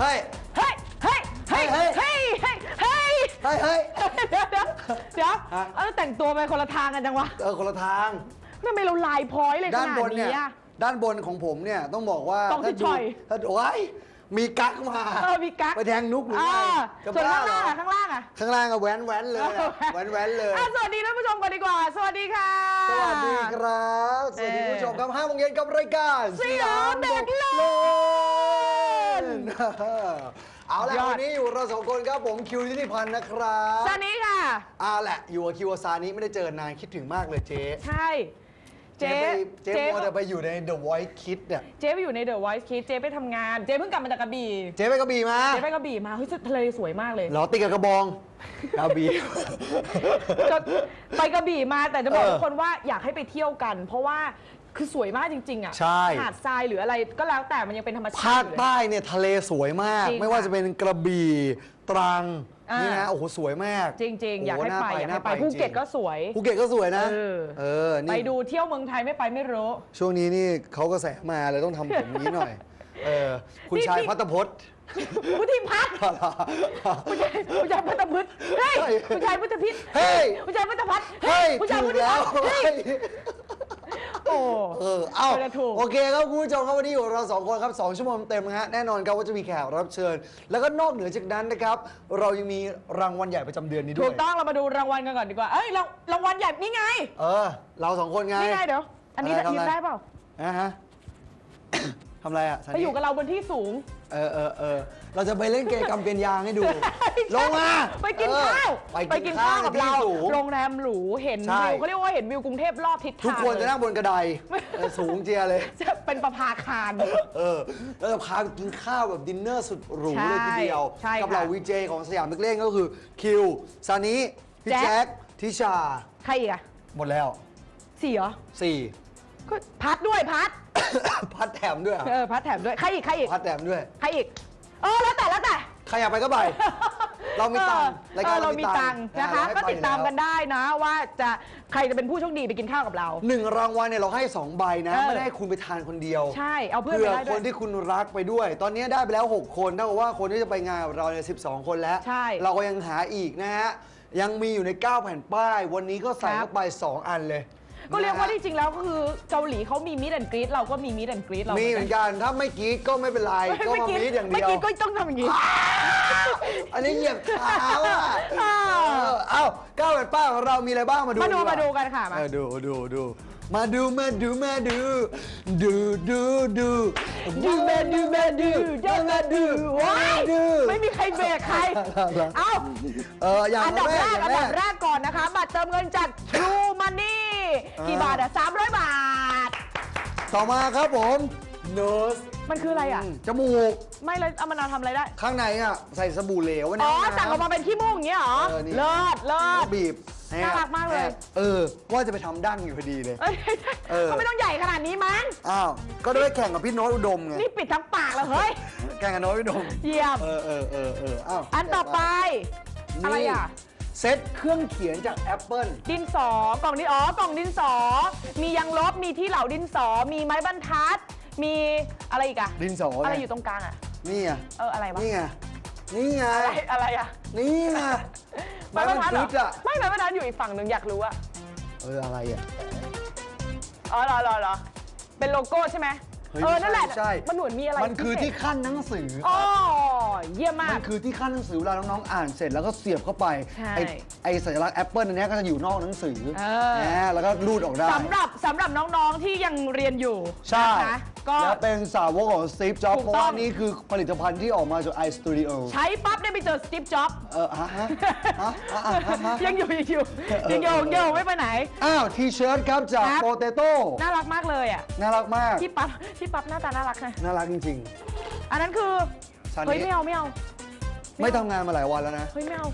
เฮ้ย เฮ้ย เฮ้ย เฮ้ย เฮ้เฮ้ยยเฮ้ย เฮ้ย เฮ้ยเฮ้ย เดี๋ยวเดี๋ยวเดี๋ยวฮะ เออแต่งตัวไปคนละทางกันจังวะเออคนละทาง ทำไมเราลายพร้อยเลยขด้านนาบดนเนี่ยนี้อะ ด้านบนของผมเนี่ยต้องบอกว่าต้องที่ถ้าดูช่อย ถ้าโอ้ยมีกั๊กมา เออมีกั๊กไปแทงนุกหรือไงอ่าจะส่วนบ้าข้างเหรล่าองอะข้างล่างอะข้างล่างก็แว้นแว้นๆเลยอะแว้นแว้นๆเลย อะสวัสดีท่านผู้ชมกันดีกว่า สวัสดีค่ะ สวัสดีครับ สวัสดีเอ่อคุณผู้ชมครับ5โมงเย็นกับรายการสยามเด็กเล่น เอาละยอด วันนี้อยู่เราสองคนครับผมคิวทิติพันธ์นะครับสวัสดีค่ะ เอาแหละอยู่กับคิวกับซานี้ไม่ได้เจอนานคิดถึงมากเลยเจ๊ใช่ เจ๊ไปเจ๊เจ๊มัวแต่ไปอยู่ใน The Voice Kids เนี่ยเจ๊ไปอยู่ใน The Voice Kids เจ๊ไปทำงาน เจ๊เพิ่งกลับมาจากกระบี่เจ๊ไปกระบี่มาเจ๊ไปกระบี่มาเฮ้ยทะเลสวยมากเลย เหรอติดกับกระบองกระบี่ก็ไปกระบี่มาแต่จะบอกเออทุกคนว่าอยากให้ไปเที่ยวกัน เพราะว่า คือสวยมากจริง ๆ อะใช่ หาดทรายหรืออะไรก็แล้วแต่มันยังเป็นธรรมชาภาติคอยู่เลย ใต้เนี่ยทะเลสวยมาก จริงไม่ว่าจะเป็นกระบี่ตรังอ่านี่ นี่นะโอ้โหสวยมากจริง ๆ อยากให้โน่ไปอยากน่ให้ไปภูเก็ตก็สวย ภูเก็ตก็สวยนะเออ เออนี่ไปดูเที่ยวเมืองไทยไม่ไปไม่รู้ ช่วงนี้นี่เขาก็แสมาเลยต้องทำผมอย่างนี้หน่อยเออคุณนี่ชายนี่ พัตพจน์ พุทธิพัฒน์ผู้ชายผู้ชายพุทธพุทธเฮ้ยใช่ผู้ชายพุทธพิษเฮ้ย ผู้ชายพุทธพัฒน์เฮ้ยผู้ชายถูพุทกธแล้พัวฒน์เฮ้ยโอ้ เออ เอ้าไปแล้วถูก โอเคครับคุณผู้ชมครับวันนี้อยู่กับเราสองคนครับสองชั่วโมงเต็มนะฮะแน่นอนครับว่าจะมีแขกรับเชิญ แล้วก็นอกเหนือจากนั้นนะครับ เรายังมีรางวัลใหญ่ประจำเดือนนี้ด้ถูวยกต้องเรามาดูรางวัลกันก่อนดีกว่า เอ้ยรางรางวัลใหญ่นี่ไง เออ เราสองคนไง นี่ไงเดี๋ยว อันนี้อะไรทำอะไรยืนได้เปล่า นะฮะ ทำอะไรอะซันไปนี่อยู่กับเราบนที่สูง เออเออเออเราจะไปเล่นเกมกรรมเปลี่ยนยางให้ดู ลงมาไปกินเออข้าว ไปกินข้าวกับในที่เราสูง โรงแรมหรู เห็นใช่ วิวเขาเรียกว่าเห็นวิวกรุงเทพรอบทิศทางทุกคนจะนั่งเลยบนกระไดเออสูงเจียเลย จะเป็นประภาคาร เออเราจะพาไปกินข้าวแบบดินเนอร์สุดหรูใช่เลยทีเดียว ใช่กัค่ะเหล่าวีเจของสยามนักเล่นก็คือคิวซานิพี่แจ็ค แจ็ค ทิชา ใครอีกอะหมดแล้วสี่เหรอสี่ ก็พัดด้วยพัด พัดแถมด้วยเหรอเออพัดแถมด้วย ใครอีก ใครอีก พัดแถมด้วย ใครอีก เออ แล้วแต่แล้วแต่ ใครอยากไปก็ไป เรามีตังค์เออรายการเออเราเรามีมีตัตังงค์ค์นะนะคะเราให้ก็ไปติดตามแล้วกันได้นะว่าจะใครจะเป็นผู้โชคดีไปกินข้าวกับเรา หนึ่งรางวัลเนี่ยเราให้ 2 ใบนะ เออ ไม่ได้ให้คุณไปทานคนเดียวใช่ เอาเพื่อนเพื่ไปอได้คด้วยนที่คุณรักไปด้วย ตอนนี้ได้ไปแล้ว 6 คนเท่ากับว่าคนที่จะไปงานกับเราเนี่ย12 คนแล้ว ใช่เราก็ยังหาอีกนะฮะ ยังมีอยู่ใน 9 แผ่นป้าย วันนี้ก็ใส่ครับ เข้าไป 2 อันเลย ก็เรียกว่านะฮะที่จริงแล้วก็คือเกาหลีเขามีมิดแอนกรีดเราก็มีมิดแอนกรีดเรามีมีเหมือนกันถ้าไม่กรีดก็ไม่เป็นไรก็มามีดอย่างเดียวไม่กินก็ต้องทำอย่างนี้อันนี้เหยียบเท้าอะอ่าเออเอ้าเก้าแผ่นป้ายของเรามีอะไรบ้างมาดูมาดูกว่มาดูกันค่ะมาเออดูดูดู มาดูมาดูมาดู ดูดูดูดูมาดูมาดูดูมาดูว้ายดูไม่มีใครเบรกใคร เอ้าเอออย่างอันดับแรกย่าอังนดับแรกก่อนนะคะ บัตรเติมเงินจาก True Money กี่บาทอะ300บาท ต่อมาครับผมเนสมันคืออะไรอะจมูก ไม่เลยเอามานาวทำอะไรได้ ข้างในอะ ใส่สบู่เหลวไว้ในอ๋อห้น้ำสั่งออกมาเป็นขี้มูกอย่างเงี้ยเหรอเออนี่เลิศเลิแล้วศบีบให้ น่ารักมากเลย เออ ว่าจะไปทำดั้งอยู่พอดีเลย เอ้ยเออ เขาไม่ต้องใหญ่ขนาดนี้มั้งอ้าว ก็ได้แข่งกับพี่โน้ตอุดมไง นี่ปิดทั้งปากแล้วเฮ้ย แข่งกับโน้ตอุดม เยี่ยม เออเออเออเอออ้าวอันต่อไป นี่อะไรอะ เซตเครื่องเขียนจาก Apple ดินสอกล่องนี้อ๋อกล่องดินสอ มียังลบมีที่เหลาดินสอ มีไม้บรรทัด มีอะไรอีกอะดินสออะไรไงอยู่ตรงกลางอะนี่ไงเอออะไรวะนี่ไงนี่ไง อะไรอะไรอะนี่ไง ไม้บรรทัดเหรไม้บรรทัดออะไม่ไม้บรรทัดอยู่อีกฝั่งหนึ่งอยากรู้อะเอออะไรอะอ๋อเหรอเหรอเหรอเป็นโลโก้ใช่ไหมเฮ้ยเออนั่นแหละไม่ใช่มันเหมือนมีอะไรมันคือพิเศษที่ขั้นหนังสือออ๋อเยี่ยมมามักนคือที่ขั้นหนังสือเวลาน้องๆอ่านเสร็จแล้วก็เสียบเข้าไปใช่ไอ้ไอ้สัญลักษณ์แอปเปิลอันเนี้ยก็จะอยู่นอกหนังสือเออนะแล้วก็รูดออกได้สำหรับสำหรับน้องๆที่ยังเรียนอยู่ใช่นะคะก็ แล้วเป็นสาวกของ Steve Jobs ถูกเพราะต้องว่านี่คือผลิตภัณฑ์ที่ออกมาจาก iStudio ใช้ปั๊บได้ไปเจอสตีฟจ็อบเออฮะฮะฮะฮะฮะฮะยังอยู่ยังอยู่ยังอยู่ยังอยู่ไม่ไปไหน อ้าวทีเชิ้ตครับจากครับ โปเตโต้น่ารักมากเลยอะน่ารักมากที่ปั๊บที่ปั๊บหน้าตาน่ารักนะน่ารักจริง อันนั้นคือซันนี่เฮ้ยไม่เอาไม่เอาๆไม่ทำงานมาหลายวันแล้วนะเฮ้ยไม่เอา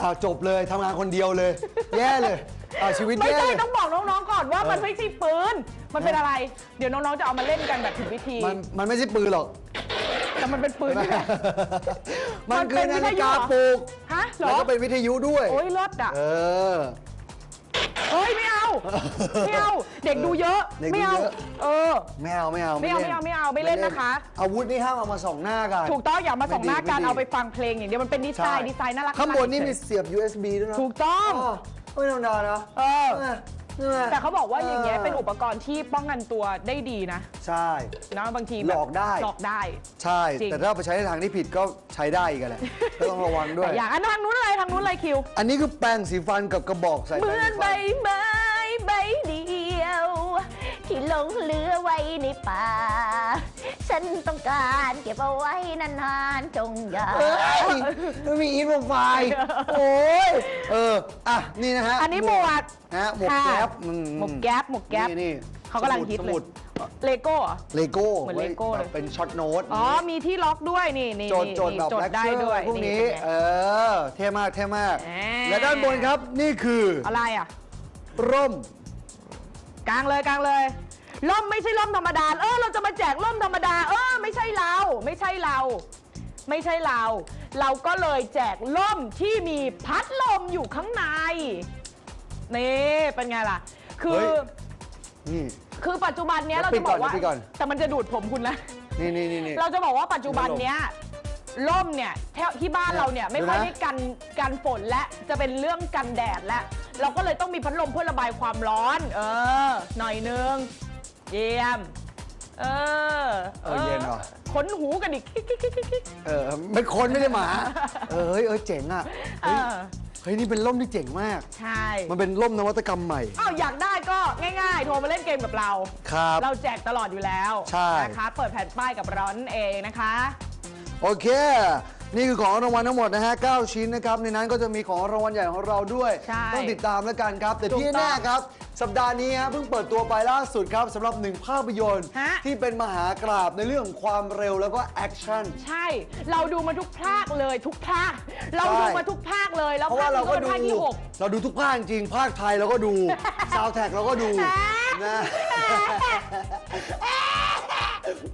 อ้าวจบเลยทำงานคนเดียวเลย แย่เลย อ้าวชีวิตไม่แย่ใช่เลยต้องบอกน้องๆก่อนว่าเออมันไม่ใช่ปืน มันเป็นอะไร เดี๋ยวน้องๆจะเอามาเล่นกันแบบถูกวิธี มันมันไม่ใช่ปืนหรอก แต่มันเป็นปืนใช่ไหม มันคือมันเป็นนาฬิกาวิทยุเหรอปลุกฮะเหรแล้วอก็เป็นวิทยุด้วย โอ้ยเลิศอะ เออ เฮ้ยไม่เอา ไม่เอา เด็กดูเยอะ เด็กดูไม่เอา เยอะ เออ ไม่เอาไม่เอาไม่เอาไม่เอาไม่เอาไม่เล่นนะคะ อาวุธนี่ห้ามเอามาส่องหน้ากันถูกต้องอย่ามาส่องหน้ากันไม่ดีเอาไปฟังเพลงอย่างเดียวมันเป็นดีไซใช่น์ดีไซน์น่ารักข้างบนนี่มีเฉยเสียบ USB ด้วยนะ ถูกต้อง อ๋อ ไม่ธรรมดานะเออ ใช่ไหมแต่เขาบอกว่าอย่างเงี้ยเป็นอุปกรณ์ที่ป้องกันตัวได้ดีนะใช่ นะบางทีแบบหลอกได้ หลอกได้ ใช่ จริง แต่ถ้าเอาไปใช้ในทางที่ผิดก็ใช้ได้อีกันแหละ ก็ต้องระวังด้วยแต่อย่างอันทางนู้นอะไรทางนู้นอะไรคิว อันนี้คือแปรงสีฟันกับกระบอกใส่เหมืแปรงอนสีใบฟันไม้ใบเดียว ที่หลงเหลือไว้ในป่า ฉันต้องการเก็บเอาไว้นานๆจงอย่า เอ้ยมันมีอินโฟไฟล์โอ้ย เออ อะ นี่นะฮะอันนี้หมวกนะฮะหมวกค่ะแก๊ปอืหมวกแก๊ปหมวกแก๊ปนี่นี่เขากำลังฮิตสเลมุยดเลโก้เหรอ เลโก้เหมือน Lego เลย เป็นช็อตโน้ตอ๋อ มีที่ล็อกด้วยนี่นี่โจดนี่โจดแบบจดแบล็คได้เชอด้วยร์พวกนี้ เป็ไง เออ เท่มากเท่มาก แหม และด้านบนครับ นี่คือ อะไรอะ ร่ม กลางเลยกลางเลยล่มไม่ใช่ล่มธรรมดา เออเราจะมาแจกล่มธรรมดา เออไม่ใช่เรา ไม่ใช่เรา ไม่ใช่เรา เราก็เลยแจกล่มที่มีพัดลมอยู่ข้างใน นี่เป็นไงล่ะ คือเฮ้ยนี่ คือปัจจุบันเนี้ยเดี๋เรายวจะบอกว่าปิดก่อน แต่มันจะดูดผมคุณนะ นี่นี่นี่นี่ เราจะบอกว่าปัจจุบันเนี้ยล่มเนี่ยแถวที่บ้านเราเนี่ยไม่ค่อยเดี๋ยวนะได้กันกันฝนและจะเป็นเรื่องกันแดดและ เราก็เลยต้องมีพัดลมเพื่อระบายความร้อน เออ หน่อยนึง เยี่ยม เออเออเย็นเหรอ ขนหูกันอีกคิกคิกคิกคิกคิกเออไม่คนไม่ได้หมา เออเฮ้ยเออเจ๋งอะเอเฮ้ยอ เฮ้ยนี่เป็นร่มที่เจ๋งมาก ใช่มันเป็นร่มนวัตกรรมใหม่ อ้าวอยากได้ก็ง่ายๆ โทรมาเล่นเกมกับเรา ครับ เราแจกตลอดอยู่แล้วใช่ นะคะ เปิดแผ่นป้ายกับร้อนเองนะคะ โอเค นี่คือของรางวัลทั้งหมดนะฮะ 9 ชิ้นนะครับ ในนั้นก็จะมีของรางวัลใหญ่ของเราด้วย ใช่ต้องติดตามแล้วกันครับ แต่ถูกที่ต้องแน่ครับ สัปดาห์นี้ฮะเพิ่งเปิดตัวไปล่าสุดครับสำหรับหนึ่งภาพยนตร์ ฮะ ที่เป็นมหากราบในเรื่องของความเร็วแล้วก็แอคชั่น ใช่ เราดูมาทุกภาคเลยทุกภาค เราใช่ดูมาทุกภาคเลยแล้วเพราะภาว่าคเรานี้ก็ก็เป็นดู ภาคที่หก เราดูทุกภาคจริง ภาคไทยเราก็ดู ซาวแท็กเราก็ดูนะ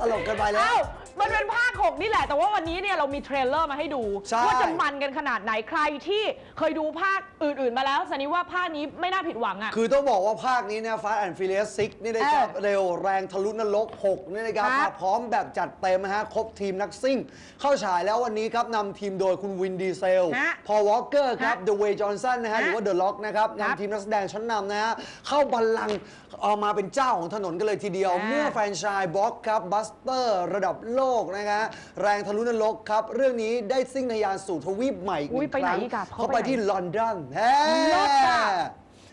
ตลกกันไปแล้เอ้าว มันเป็นภาค 6 นี่แหละ แต่ว่าวันนี้เนี่ยเรามีเทรลเลอร์มาให้ดู ใช่ ว่าจะมันกันขนาดไหนใครที่เคยดูภาคอื่น ๆ มาแล้วสันนิว่าภาคนี้ไม่น่าผิดหวังอะ คือต้องบอกว่าภาคนี้เนี่ย Fast and Furious 6นี่นะครับเออเร็วแรงทะลุนรก6นี่นะครับครัมาบพร้อมแบบจัดเต็มนะฮะ ครบทีมนักซิ่ง เข้าฉายแล้ววันนี้ครับนำทีมโดยคุณวินดีเซล ฮะพอวอลเกอร์ครับฮะเดอะเวย์จอห์นสันนะฮะ ฮะหรือว่าเดอะล็อกนะครับครับนำทีมนักแสดงชั้นนำนะฮะ เข้าบัลลังก์เอามาเป็นเจ้าของถนนกันเลยทีเดียว อ่า เมื่อแฟรนไชส์บล็อกครับบัสเตอร์ระดับโลกนะฮะแรงทะลุนรกครับ เรื่องนี้ได้ซิ่งทะยานสู่ทวีปใหม่อีกหอุ๊ยนึ่งไปคไหนรั้งอีกอะเขาเขาไปไปไหน ที่ลอนดอนแฮ เลิศอะ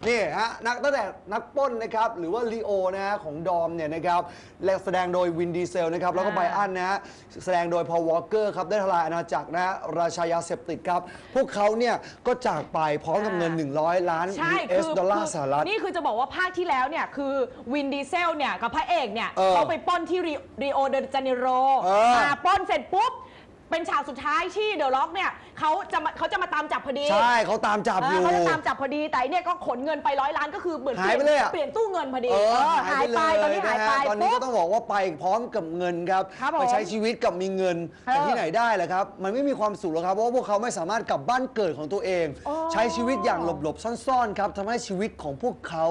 นี่ฮะนักตั้งแต่นักปล้นนะครับหรือว่าลีโอนะฮะของดอมเนี่ยนะครับและแสดงโดยวินดีเซลนะครับแล้วก็อ่าไบอันนะฮะแสดงโดยพอวอลเกอร์ครับได้ทลายอาณาจักรนะฮะราชายาเสพติดครับ พวกเขาเนี่ยก็จากไปพร้อมกับเงิน 100 ล้าน ใช่ US ดอลลาร์สหรัฐ นี่คือจะบอกว่าภาคที่แล้วเนี่ย คือวินดีเซลเนี่ย กับพระเอกเนี่ยเออเขาไปปล้นที่ริโอเดจาเนโรเออ มาปล้นเสร็จปุ๊บ เป็นฉากสุดท้ายที่เดอะล็อกเนี่ยเขาจะมาเขาจะมาตามจับพอดีใช่เขาตามจับเอออยู่ เขาจะตามจับพอดีแต่เนี่ยก็ขนเงินไปร้อยล้านก็คือเหมือนหายไปเลยอะ เปลี่ยนตู้เงินพอดีเออเออหายไปเลยตอนนี้หายไปะฮะตอนนี้ปุ๊ก็บ ต้องบอกว่าไปพร้อมกับเงินครับ ครับผมไปใช้ชีวิตกับมีเงินเออแต่ที่ไหนได้ล่ะครับ มันไม่มีความสุขหรอกครับ เพราะว่าพวกเขาไม่สามารถกลับบ้านเกิดของตัวเอง อ๋อ ใช้ชีวิตอย่างหลบๆซ่อนๆครับทำให้ชีวิตของพวกเขา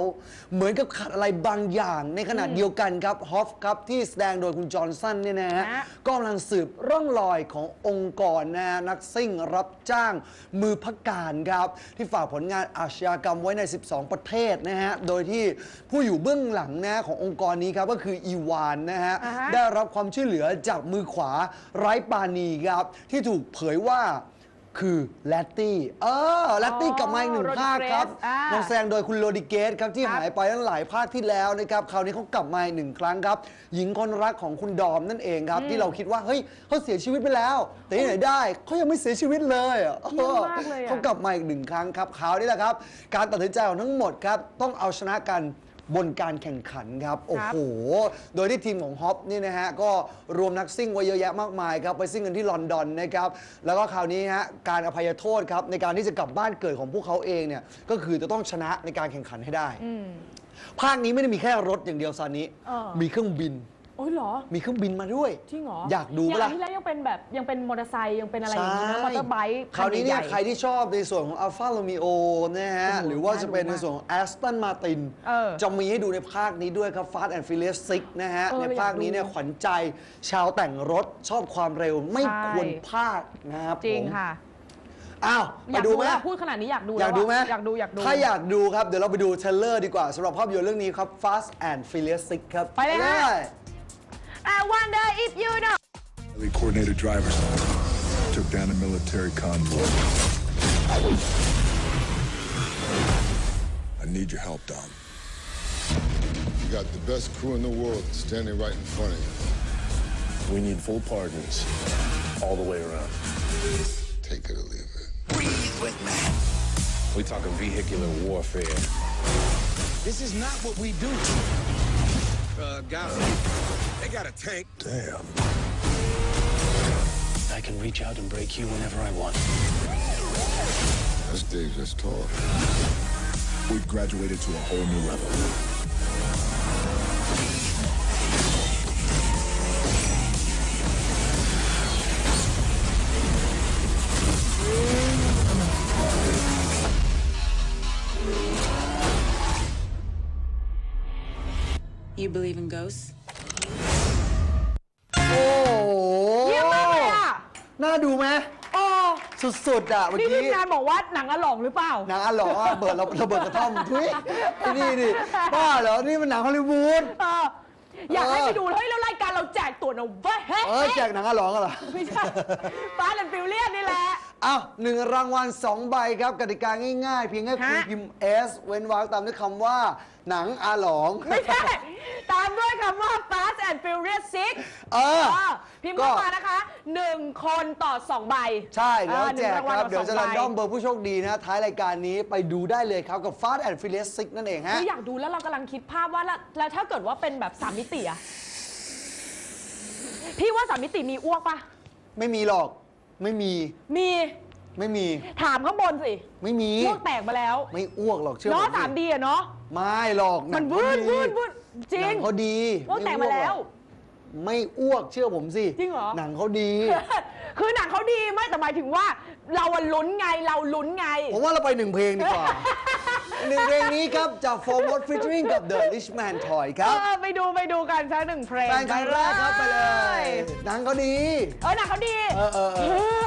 เหมือนกับขาดอะไรบางอย่าง ในขณะเดียวกันครับฮอฟครับที่แสดงโดยคุณจอห์นสันเนี่ยนะฮะฮะ ก็กำลังสืบร่องรอยขององค์กรนะฮะนักซิ่งรับจ้างมือพักการครับ ที่ฝากผลงานอาชญากรรมไว้ใน 12 ประเทศนะฮะ โดยที่ผู้อยู่เบื้องหลังนะขององค์กรนี้ครับก็คืออีวานนะฮะอ่าฮะได้รับความช่วยเหลือจากมือขวาไร้ปราณีครับ ที่ถูกเผยว่า คือแลตตี้เออแลตตี้กลับมาอีกหนึ่งภาคครับอ่านำแสดงโดยคุณโรดิเกสครับที่ครับ หายไปตั้งหลายภาคที่แล้วนะครับคราวนี้เขากลับมาอีกหนึ่งครั้งครับ หญิงคนรักของคุณดอมนั่นเองครับ ที่เราคิดว่าเฮ้ยเขาเสียชีวิตไปแล้ว แต่ที่ไหนได้เขายังไม่เสียชีวิตเลยอะ เยี่ยมมากเลยอะ เขากลับมาอีกหนึ่งครั้งครับคราวนี้แหละครับ การตัดสินใจของทั้งหมดครับ ต้องเอาชนะกัน บนการแข่งขันครับ โอ้โห โดยที่ทีมของฮอปนี่นะฮะ ก็รวมนักซิ่งไว้เยอะแยะมากมายครับ ไปซิ่งกันที่ลอนดอนนะครับ แล้วก็คราวนี้ฮะ การอภัยโทษครับ ในการที่จะกลับบ้านเกิดของพวกเขาเองเนี่ย ก็คือจะต้องชนะในการแข่งขันให้ได้ ภาคนี้ไม่ได้มีแค่รถอย่างเดียวซานิเออมีเครื่องบิน โอ้ยเหรอ มีเครื่องบินมาด้วย จริงเหรออยากดูอย่าปะงล่ะที่แล้วยังเป็นแบบยังเป็นมอเตอร์ไซค์ยังเป็นอะไรอย่างนี้นะมอเตอร์ไบค์คราวนี้เนี่ยคัใครใหญ่ที่ชอบในส่วนของ Alfa Romeo นะฮะโอ้โหหรือว่าจะเป็นน่าดูในส่วนของ Aston Martin เออ จะมีให้ดูในภาคนี้ด้วยครับ Fast and Furious 6 นะฮะ เออในภาคนี้เนี่ยขวัญใจชาวแต่งรถชอบความเร็วไม่ใช่ ควรพลาดนะครับจริงผมค่ะอ้าวอไปยากดูดูไหมแล้วพูดขนาดนี้อยากดูอยากดูไหมแล้วะอยากดูอยากดู ถ้าอยากดูครับ เดี๋ยวเราไปดูเทรลเลอร์ดีกว่าสำหรับภาพยนตร์เรื่องนี้ครับ Fast and Furious 6 ครับไปเลยฮะ I wonder if you know Highly coordinated drivers took down a military convoy. I need your help, Dom. You got the best crew in the world standing right in front of you. We need full pardons all the way around. Take it or leave it. Breathe with me. We talking vehicular warfare. This is not what we do. Uh, got They got a tank. Damn. I can reach out and break you whenever I want. That's dangerous talk. We've graduated to a whole new level. You believe in ghosts? น่าดูไหมโอ้สุดๆอะเมื่อนี่ทีกี้ มงานบอกว่าหนังอลองหรือเปล่า หนังอันหรออะเบิดเราเราเบิดกระท่อมทุยไอ้นี่ดิบ้าเหรอ นี่มันหนังฮอลลีวูด เอออยากให้เออ ไปดูเฮ้ยแล้วรายการเราแจกตั๋วนะเว้ยเฮ้ยเออแจกหนังอันหรอกันเหรอ ไม่ใช่ฟ้าแลนฟิลเลียนนี่แหละ อ้าวหนึ่งรางวัล2ใบครับกติกาง่ายๆ เพียงแค่คุณฮะ พิมพ์ S เว้นวรรคตามด้วยคำว่า หนังอาหลอง ไม่ใช่ ตามด้วยคำว่า Fast and Furious 6เออเออพิมพ์เข้ามานะคะ 1 คนต่อ 2 ใบใช่แล้วออหแจนึ่งกรางวัลครับต่เดี๋ยวจะสรังนใบดอมเบอร์ผู้โชคดีนะ ท้ายรายการนี้ไปดูได้เลยครับกับ Fast and Furious 6นั่นเองฮะ คืออยากดูแล้วเรากำลังคิดภาพว่าแล้วแล้วถ้าเกิดว่าเป็นแบบสามมิติอะพี่ว่าสามมิติมีอ้วกปะไม่มีหรอก ไม่มี มีไม่มี ถามข้างบนสิไม่มีอ้วกแตกมาแล้วไม่อ้วกหรอกเชื่อเนาะผมสามดีอะเนาะ ไม่หรอกหมันงวืเขาดดีวืดวืดจริหนังงเขาดีอ้วกแตกมาแล้ว ไม่อ้วกเชื่อผมสิจริงเหรอ หนังเขาดี คือหนังเขาดีไม่แต่หมายถึงว่า เราอะลุ้นไงเราลุ้นไง ผมว่าเราไปหนึ่งเพลงดีกว่า หนึ่งเพลงนี้ครับจาก For What Featuring กับ The Richman Toy คเอรับอไปดูไปดูกันสักหนึ่งเพลงแฟนครั้งแรกครับไปเลยหนังเขาดี เออหนังเขาดีเออเออเออ